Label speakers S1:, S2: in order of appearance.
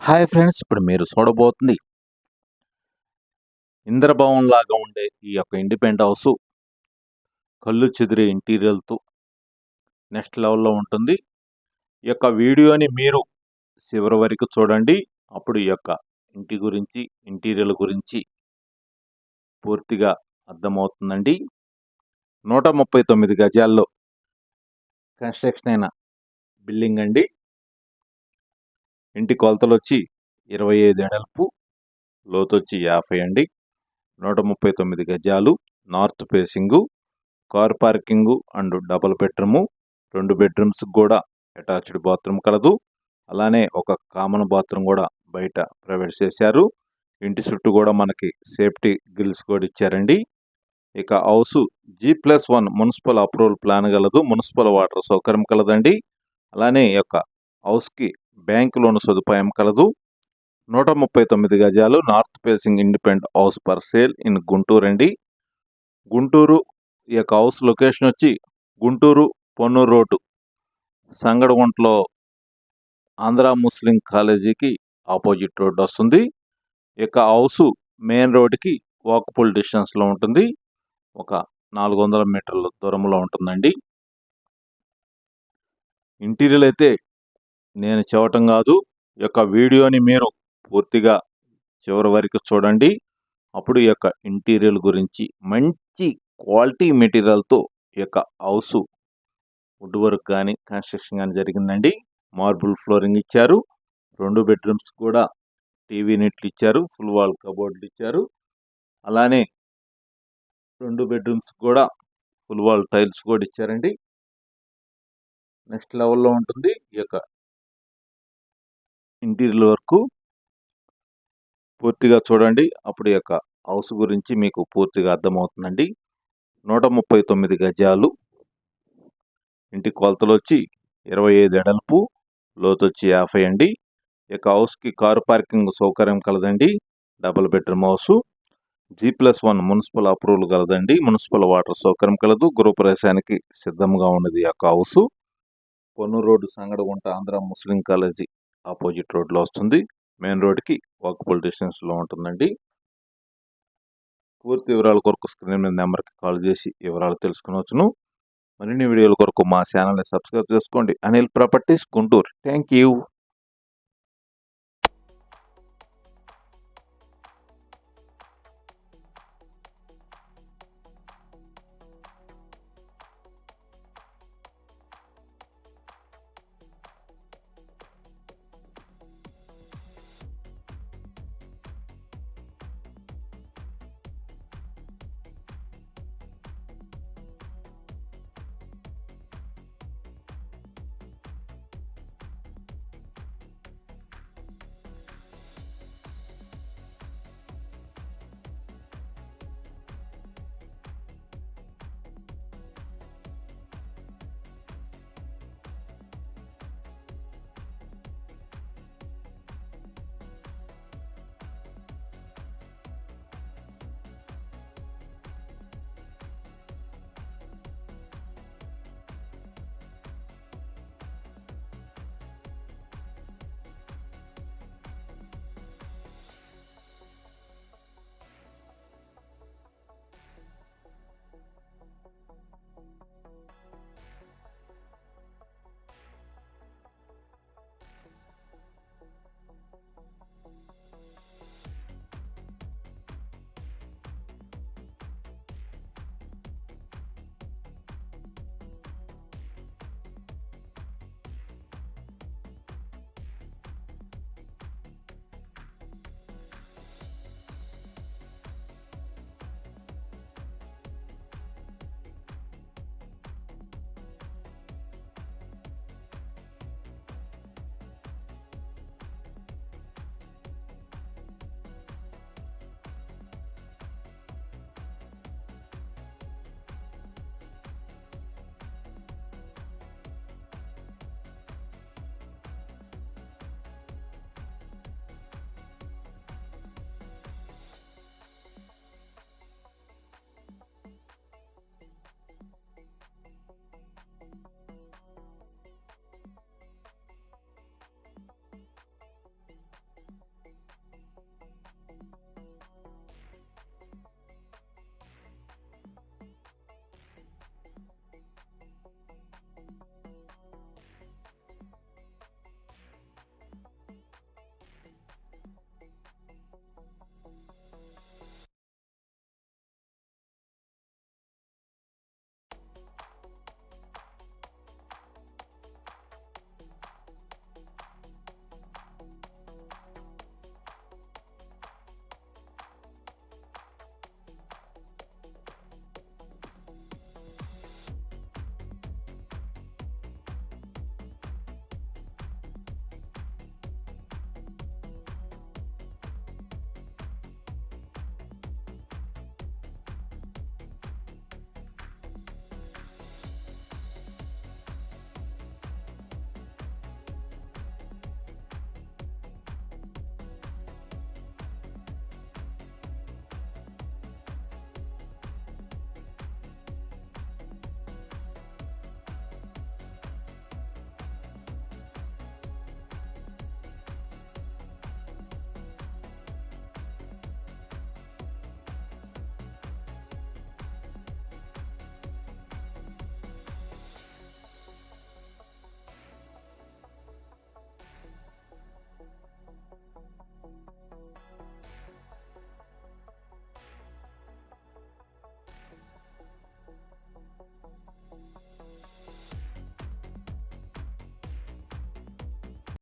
S1: Hi friends ఇప్పుడు మీరు చూడబోతుంది ఇంద్రభవన్ లాగా ఉండే ఈ యొక్క ఇండిపెండెంట్ హౌస్ కళ్ళు చెదిరే ఇంటీరియర్తో నెక్స్ట్ లెవెల్లో ఉంటుంది. ఈ యొక్క వీడియోని మీరు చివరి వరకు చూడండి. అప్పుడు ఈ యొక్క ఇంటి గురించి ఇంటీరియర్ గురించి పూర్తిగా అర్థమవుతుందండి. నూట ముప్పై తొమ్మిది గజాల్లో కన్స్ట్రక్షన్ అయిన బిల్డింగ్ అండి. ఇంటి కొలతలు వచ్చి ఇరవై ఐదు ఎడల్పు లోతు వచ్చి యాభై అండి. నూట ముప్పై తొమ్మిది గజాలు north facing car parking and double bedroom. రెండు బెడ్రూమ్స్ కూడా అటాచ్డ్ బాత్రూమ్ కలదు. అలానే ఒక కామన్ బాత్రూమ్ కూడా బయట ప్రొవైడ్ చేశారు. ఇంటి చుట్టూ కూడా మనకి సేఫ్టీ గిల్స్ కూడా ఇచ్చారండి. ఇక house G plus one municipal approval plan కలదు. మున్సిపల్ వాటర్ సౌకర్యం కలదండి. అలానే ఈ యొక్క హౌస్కి బ్యాంక్ లోన్ సదుపాయం కలదు. నూట ముప్పై తొమ్మిది గజాలు north facing independent house per sale in Guntur అండి. గుంటూరు ఈ యొక్క హౌస్ లొకేషన్ వచ్చి గుంటూరు పొన్నూరు రోడ్డు. సంగడగుంటలో ఆంధ్ర ముస్లిం కాలేజీకి ఆపోజిట్ రోడ్డు వస్తుంది. ఇక హౌస్ మెయిన్ రోడ్డుకి వాకబుల్ డిస్టెన్స్లో ఉంటుంది. ఒక నాలుగు వందల మీటర్ల దూరంలో ఉంటుందండి. ఇంటీరియర్ అయితే నేను చెప్పటం కాదు. ఈ యొక్క వీడియోని మీరు పూర్తిగా చివరి వరకు చూడండి. అప్పుడు ఈ యొక్క ఇంటీరియర్ గురించి మంచి క్వాలిటీ మెటీరియల్తో ఈ యొక్క హౌస్ వుడ్ వర్క్ కానీ కన్స్ట్రక్షన్ కానీ జరిగిందండి. మార్బుల్ ఫ్లోరింగ్ ఇచ్చారు. రెండు బెడ్రూమ్స్ కూడా టీవీ నెట్లు ఇచ్చారు. ఫుల్ వాల్ కబోర్డ్లు ఇచ్చారు. అలానే రెండు బెడ్రూమ్స్ కూడా ఫుల్ వాల్ టైల్స్ కూడా ఇచ్చారండి. నెక్స్ట్ లెవెల్లో ఉంటుంది. ఈ యొక్క ఇంటీరియర్ వరకు పూర్తిగా చూడండి. అప్పుడు యొక్క హౌస్ గురించి మీకు పూర్తిగా అర్థమవుతుందండి. నూట ముప్పై తొమ్మిది గజాలు ఇంటి కొలతలు వచ్చి ఇరవై ఐదు ఎడల్పు లోతు వచ్చి యాభై అండి. ఇక హౌస్కి కారు పార్కింగ్ సౌకర్యం కలదండి. Double bedroom house. G plus one municipal approval కలదండి. Municipal water సౌకర్యం కలదు. గృహప్రవేశానికి సిద్ధంగా ఉన్నది యొక్క house. Ponnur road Sangadagunta Andhra Muslim college opposite రోడ్లో వస్తుంది. మెయిన్ రోడ్కి వాకబుల్ డిస్టెన్స్లో ఉంటుందండి. పూర్తి వివరాల కొరకు స్క్రీన్ మీద నెంబర్కి కాల్ చేసి వివరాలు తెలుసుకునవచ్చును మరిన్ని వీడియోల కొరకు మా ఛానల్ని సబ్స్క్రైబ్ చేసుకోండి. Anil properties Guntur. Thank you